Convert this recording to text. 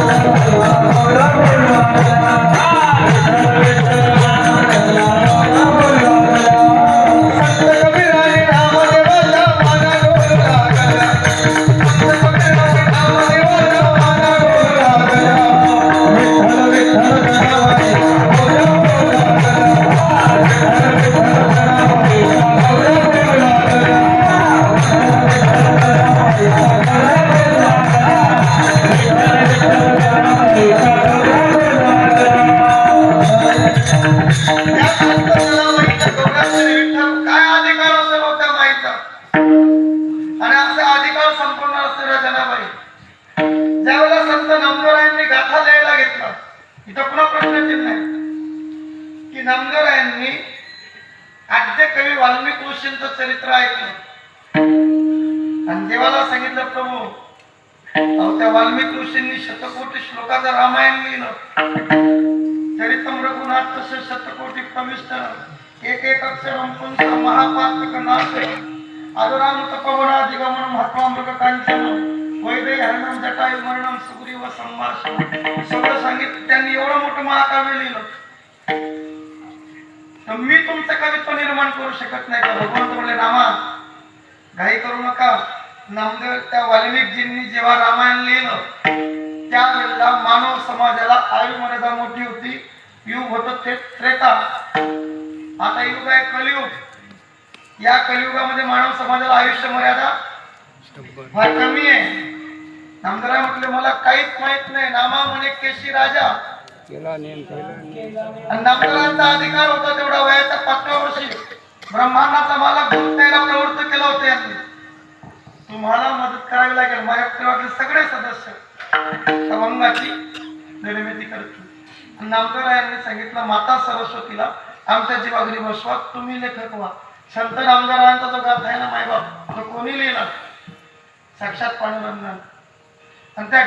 Gracias. त्यावेळेला गाथा लिहायला घेतला. इथं पुन्हा प्रश्न चिन्ह आहे. की नामदेवरायांनी आद्य कवी वाल्मिक ऋषींचं चरित्र ऐकलं. आणि देवाला सांगितलं प्रभू अहो त्या वाल्मिक ऋषींनी शतकोटी श्लोकाचं रामायण लिहिलं. चरितम रघुनाथ तसे शतकोटी प्रविष्ट एक एक अक्षर पुंस महापात्रक नाश अधुराम तपवना दिगमन महात्मा मृग कांचन वैदय हरणम जटायु मरणम सुग्रीव संभाषण सगळं सांगितलं. त्यांनी एवढं मोठं महाकाव्य लिहिलं. तर मी तुमचं कवित्व निर्माण करू शकत नाही का? भगवंत म्हणले रामा घाई करू नका. नामदेव त्या वाल्मिकजींनी जेव्हा रामायण लिहिलं त्यावेळेला मानव समाजाला आयु मर्यादा मोठी होती. युग होत ते त्रेता. आता युग आहे कलियुग. या कलियुगामध्ये मानव समाजाला आयुष्य मर्यादा कमी आहे. नामदेवराय म्हटले मला काहीच माहीत नाही. नामा म्हणे केशी राजा. केला नेम केला. आणि नामदेवरायांचा अधिकार होता तेवढा वयाच्या पाचव्या वर्षी. ब्रह्मांडाचा मला गुंतायला प्रवृत्त केलं होतं यांनी. तुम्हाला मदत करावी लागेल. माझ्या परिवारातले सगळे सदस्य सवंगाची निर्मिती करतील. आणि नामदेवरायांनी सांगितलं माता सरस्वतीला आमच्या जीवाघरी बसवा तुम्ही लेखक व्हा. संत नामदेवरायांचा जो गाथा आहे ना मायबाप तो कोणी लिहिला साक्षात पांडुरंगाने आणि त्या